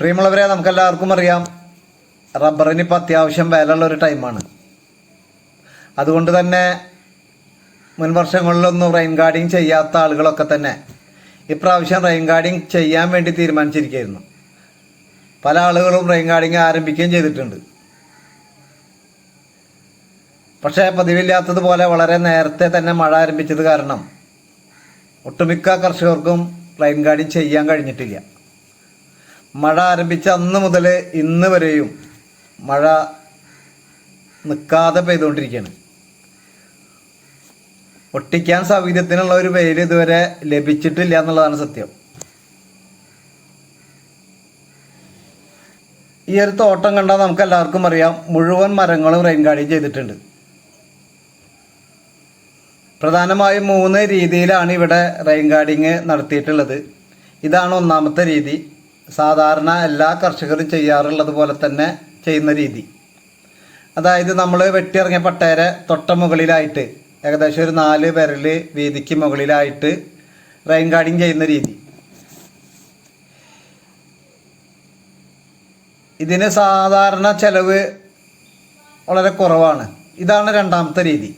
പ്രിയമുള്ളവരെ നമുക്കെല്ലാവർക്കും അറിയാം റബ്ബറിന് ഇപ്പോൾ അത്യാവശ്യം വിലയുള്ള ഒരു ടൈമാണ്. അതുകൊണ്ട് തന്നെ മുൻ വർഷങ്ങളിലൊന്നും റെയിൻ ഗാർഡിങ് ചെയ്യാത്ത ആളുകളൊക്കെ തന്നെ ഇപ്രാവശ്യം റെയിൻ ഗാർഡിങ് ചെയ്യാൻ വേണ്ടി തീരുമാനിച്ചിരിക്കുകയായിരുന്നു. പല ആളുകളും റെയിൻ ഗാർഡിങ് ആരംഭിക്കുകയും ചെയ്തിട്ടുണ്ട്. പക്ഷേ പതിവില്ലാത്തതുപോലെ വളരെ നേരത്തെ തന്നെ മഴ ആരംഭിച്ചത് കാരണം ഒട്ടുമിക്ക കർഷകർക്കും റെയിൻ ഗാർഡിങ് ചെയ്യാൻ കഴിഞ്ഞിട്ടില്ല. മഴ ആരംഭിച്ച അന്ന് മുതൽ ഇന്ന് വരെയും മഴ നിൽക്കാതെ പെയ്തുകൊണ്ടിരിക്കുകയാണ്. ഒട്ടിക്കാൻ സൗകര്യത്തിനുള്ള ഒരു വെയിൽ ഇതുവരെ ലഭിച്ചിട്ടില്ല എന്നുള്ളതാണ് സത്യം. ഈ ഒരു തോട്ടം കണ്ടാൽ നമുക്ക് എല്ലാവർക്കും അറിയാം മുഴുവൻ മരങ്ങളും റെയിൻ ഗാർഡിങ് ചെയ്തിട്ടുണ്ട്. പ്രധാനമായും മൂന്ന് രീതിയിലാണ് ഇവിടെ റെയിൻ ഗാർഡിങ് നടത്തിയിട്ടുള്ളത്. ഇതാണ് ഒന്നാമത്തെ രീതി. സാധാരണ എല്ലാ കർഷകരും ചെയ്യാറുള്ളത് പോലെ തന്നെ ചെയ്യുന്ന രീതി. അതായത് നമ്മൾ വെട്ടിയിറങ്ങിയ പട്ടേര തൊട്ട മുകളിലായിട്ട് ഏകദേശം ഒരു നാല് വിരൽ വീതിക്ക് മുകളിലായിട്ട് റെയിൻ ഗാർഡിങ് ചെയ്യുന്ന രീതി. ഇതിന് സാധാരണ ചെലവ് വളരെ കുറവാണ്. ഇതാണ് രണ്ടാമത്തെ രീതി.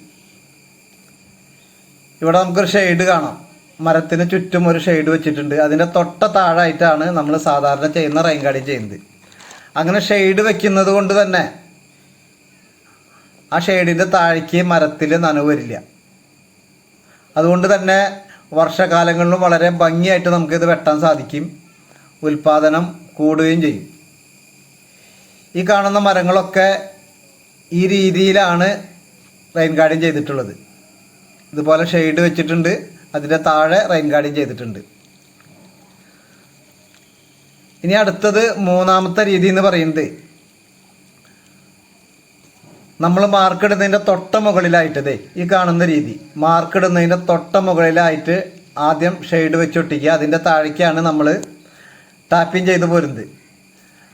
ഇവിടെ നമുക്കൊരു ഷെയ്ഡ് കാണാം. മരത്തിന് ചുറ്റും ഒരു ഷെയ്ഡ് വെച്ചിട്ടുണ്ട്. അതിന്റെ തൊട്ട താഴായിട്ടാണ് നമ്മൾ സാധാരണ ചെയ്യുന്ന റെയിൻ ഗാർഡിങ് ചെയ്യുന്നത്. അങ്ങനെ ഷെയ്ഡ് വെക്കുന്നത് കൊണ്ട് തന്നെ ആ ഷെയ്ഡിന്റെ താഴേക്ക് മരത്തിൽ നനവ് വരില്ല. അതുകൊണ്ട് തന്നെ വർഷകാലങ്ങളിലും വളരെ ഭംഗിയായിട്ട് നമുക്കിത് വെട്ടാൻ സാധിക്കും. ഉൽപാദനം കൂടുകയും ചെയ്യും. ഈ കാണുന്ന മരങ്ങളൊക്കെ ഈ രീതിയിലാണ് റെയിൻ ഗാർഡിങ് ചെയ്തിട്ടുള്ളത്. ഇതുപോലെ ഷെയ്ഡ് വെച്ചിട്ടുണ്ട്. അതിന്റെ താഴെ റെയിൻ ഗാർഡിങ് ചെയ്തിട്ടുണ്ട്. ഇനി അടുത്തത് മൂന്നാമത്തെ രീതി എന്ന് പറയുന്നത് നമ്മൾ മാർക്കിടുന്നതിന്റെ തൊട്ട മുകളിലായിട്ട് ദേ ഈ കാണുന്ന രീതി. മാർക്കിടുന്നതിന്റെ തൊട്ട മുകളിലായിട്ട് ആദ്യം ഷെയ്ഡ് വെച്ചൊട്ടിക്കുക അതിന്റെ താഴേക്കാണ് നമ്മൾ ടാപ്പിങ് ചെയ്തു പോരുന്നത്.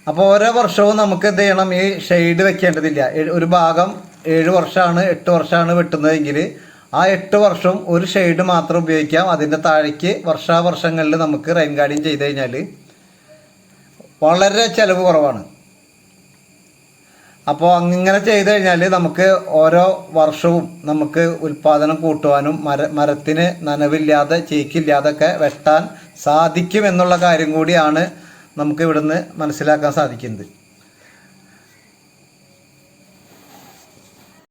അപ്പോൾ ഓരോ വർഷവും നമുക്ക് എന്ത് ചെയ്യണം? ഈ ഷെയ്ഡ് വെക്കേണ്ടതില്ല. ഒരു ഭാഗം ഏഴ് വർഷമാണ് എട്ട് വർഷമാണ് വെട്ടുന്നതെങ്കിൽ ആ എട്ട് വർഷം ഒരു ഷെയ്ഡ് മാത്രം ഉപയോഗിക്കാം. അതിന്റെ താഴേക്ക് വർഷാവർഷങ്ങളിൽ നമുക്ക് റെയിൻ ഗാർഡിങ് ചെയ്ത് കഴിഞ്ഞാൽ വളരെ ചിലവ് കുറവാണ്. അപ്പോൾ അങ്ങനെ ചെയ്ത് കഴിഞ്ഞാൽ നമുക്ക് ഓരോ വർഷവും നമുക്ക് ഉൽപാദനം കൂട്ടുവാനും മര മരത്തിന് നനവില്ലാതെ ചീക്കില്ലാതെ വെട്ടാൻ സാധിക്കും എന്നുള്ള കാര്യം കൂടിയാണ് നമുക്ക് ഇവിടുന്ന് മനസ്സിലാക്കാൻ സാധിക്കുന്നത്.